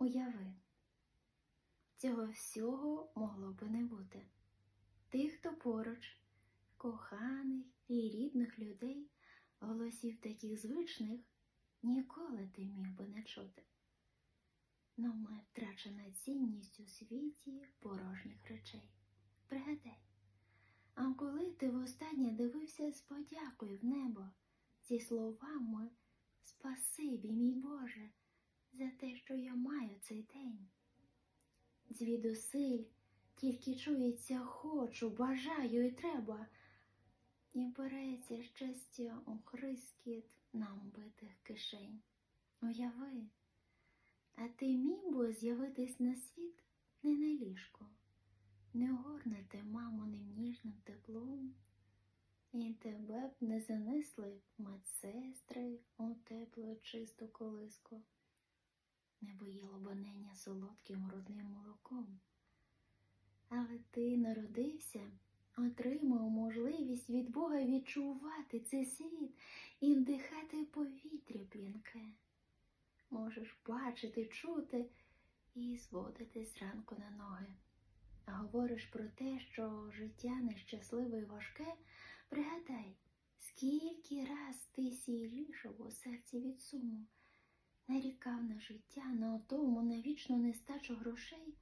Уяви, цього всього могло би не бути. Тих, хто поруч, коханих і рідних людей, голосів таких звичних, ніколи ти міг би не чути. Но ми втрачена цінність у світі порожніх речей. Пригадай, а коли ти востаннє дивився з подякою в небо, зі словами Спасибі, мій Боже, за те, що я маю цей день. Звідусиль тільки чується хочу, бажаю і треба, і береться щастя у хрискіт нам битих кишень. Уяви, а ти міг би з'явитись на світ не на ліжку, не огорнете маминим ніжним теплом, і тебе б не занесли медсестри у теплу чисту колиску, не боїло б солодким грудним молоком. Але ти народився, отримав можливість від Бога відчувати цей світ і вдихати повітря п'янке. Можеш бачити, чути і зводити зранку на ноги. А говориш про те, що життя нещасливе і важке, пригадай, скільки раз ти сілішав у серці від суму, нарікав на життя, на отому, на вічну нестачу грошей.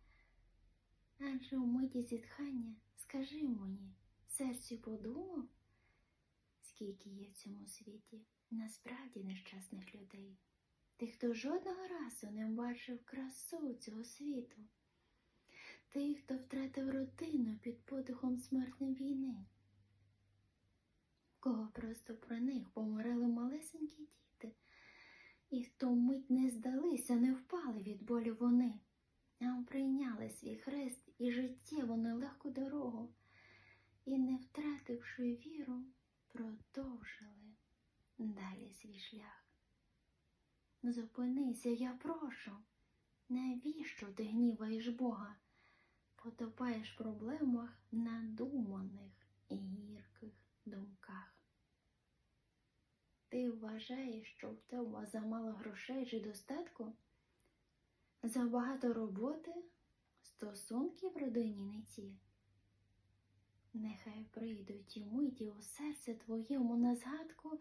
Адже у миті зітхання, скажи мені, серцю подумав, скільки є в цьому світі насправді нещасних людей, тих, хто жодного разу не бачив красу цього світу, тих, хто втратив родину під подихом смертної війни, кого просто про них помирали малесенькі діти, і в ту мить не здалися, не впали від болю вони а прийняли свій хрест і життєву нелегку дорогу, і, не втративши віру, продовжили далі свій шлях. Зупинися, я прошу, навіщо ти гніваєш Бога, потопаєш в проблемах надуманих і гірких думках. Ти вважаєш, що в тебе замало грошей чи достатку? Забагато роботи, стосунки в родині не ті. Нехай прийдуть і миті у серце твоєму на згадку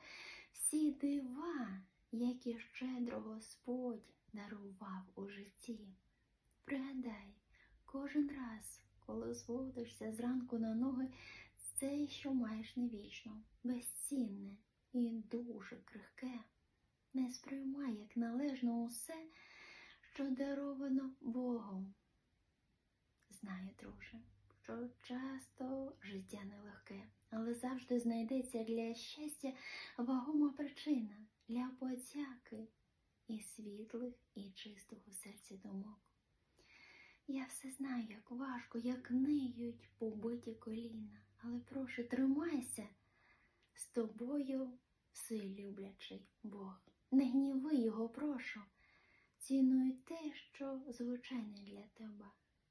всі дива, які щедро Господь дарував у житті. Пригадай, кожен раз, коли зводишся зранку на ноги, це, що маєш не вічно, безцінне і дуже крихке. Не сприймай належно усе що даровано Богом. Знаю, друже, що часто життя нелегке, але завжди знайдеться для щастя вагома причина для подяки і світлих, і чистого серця думок. Я все знаю, як важко, як ниють побиті коліна, але прошу, тримайся з тобою, вселюблячий Бог. Не гніви його, прошу. Цінуй те, що звичайне для тебе,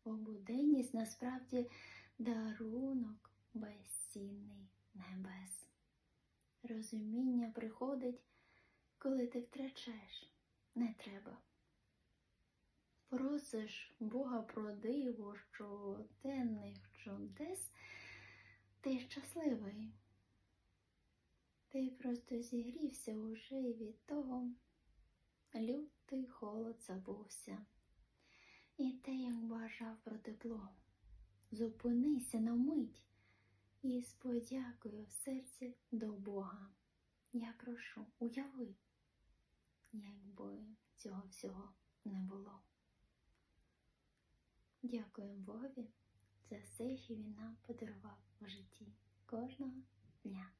бо буденність насправді дарунок безцінний небес. Розуміння приходить, коли ти втрачаєш, не треба. Просиш Бога про диво щоденних чудес, ти щасливий. Ти просто зігрівся уже від того. Лютий холод забувся, і те, як бажав про тепло. Зупинися на мить і з подякою в серці до Бога. Я прошу, уяви, якби цього всього не було. Дякуємо Богові за все, що Він нам подарував у житті кожного дня.